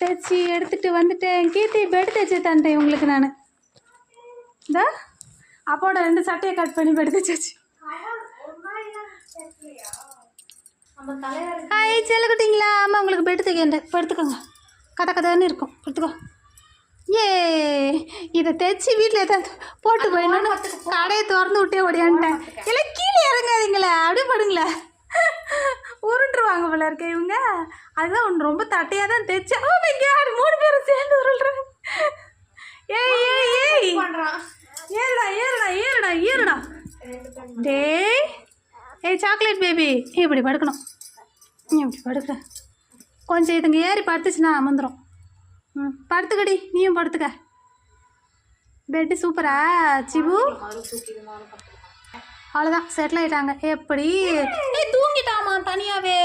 தைச்சி எடுத்துட்டு வந்துட்டேன். கீர்த்தி பெட் தைச்சி தந்துட்டேன் உங்களுக்கு நான். இந்த அப்போட ரெண்டு சட்டையை கட் பண்ணி பெட் தைச்சாச்சு. ஹாய் செல்லக்குட்டிங்களா அம்மா உங்களுக்கு பெட் தைக்கிறேன் படுத்துக்கோங்க கதை கதைன்னு இருக்கும். படுத்துக்கோ ஏ இதை தைச்சி வீட்டில் ஏதாவது போட்டு போயிடணும்னு கடையை திறந்து விட்டே ஓடியான்ட்டேன். இல்லை கீழே இறங்காதீங்களே. அப்படியே படுங்களேன் உருண்டுருவாங்க போல இருக்க இவங்க. அதுதான் ஒன்று ரொம்ப தட்டையாக தான் தைச்சேன் ஓ மை காட் மூணு பேரும் சேர்ந்து உருள்றேன் ஏய் ஏய் ஏய். ஏறுடா ஏறுடா ஏறுடா ஏறுடா. டேய். ஏய் சாக்லேட் பேபி இப்படி படுக்கணும். நீ இப்படி படுக்க கொஞ்சம் இதுங்க ஏறி படுத்துச்சுன்னா அமர்ந்துடும் ம் படுத்துக்கடி. நீயும் படுத்துக்க. பெட்டு சூப்பரா சிபு? அவ்வளோதான் செட்டில் ஆயிட்டாங்க. எப்படி? ஏய் தூங்கிட்டாமா தனியாவே?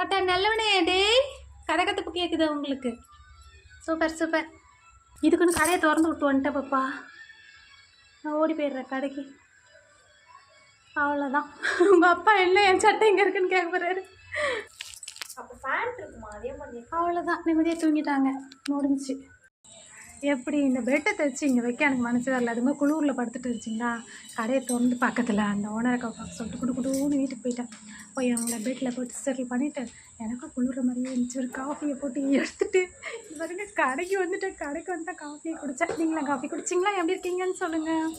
அட்டா நல்லவனே டேய். கதகத்துப்பு கேட்குது உங்களுக்கு. Super super. இதுக்குன்னு கடையை திறந்து விட்டு வந்துட்டேன் பாப்பா. நான் ஓடி போயிடுறேன் கடைக்கு. அவ்வளோதான் உங்கள் அப்பா என்ன என் சட்டை எங்கே இருக்குன்னு கேட்க போகிறாரு அப்போ ஃபேண்ட் இருக்குமா? அதே மாதிரி அவ்வளோதான் நிம்மதியாக தூங்கிட்டாங்க. முடிஞ்சுச்சு. எப்படி இந்த பெட்டை தச்சு இங்கே வைக்க எனக்கு மனசு வரல. அதுங்க குளூரில் படுத்துட்டு இருந்துச்சிங்களா? கடையை திறந்து பக்கத்தில் அந்த ஓனரை பார்க்க சொல்லிட்டு குடு குடுன்னு வீட்டுக்கு போயிட்டேன். போய் அவங்கள பெட்டில் போட்டு செட்டில் பண்ணிவிட்டு எனக்கும் குளிர மாதிரியே இருந்துச்சு. ஒரு காஃபியை போட்டு எடுத்துட்டு பாருங்க கடைக்கு வந்துட்டேன். கடைக்கு வந்தால் காஃபியை குடித்தேன் நீங்களாம் காஃபி குடிச்சிங்களா? எப்படி இருக்கீங்கன்னு சொல்லுங்கள்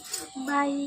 பாய்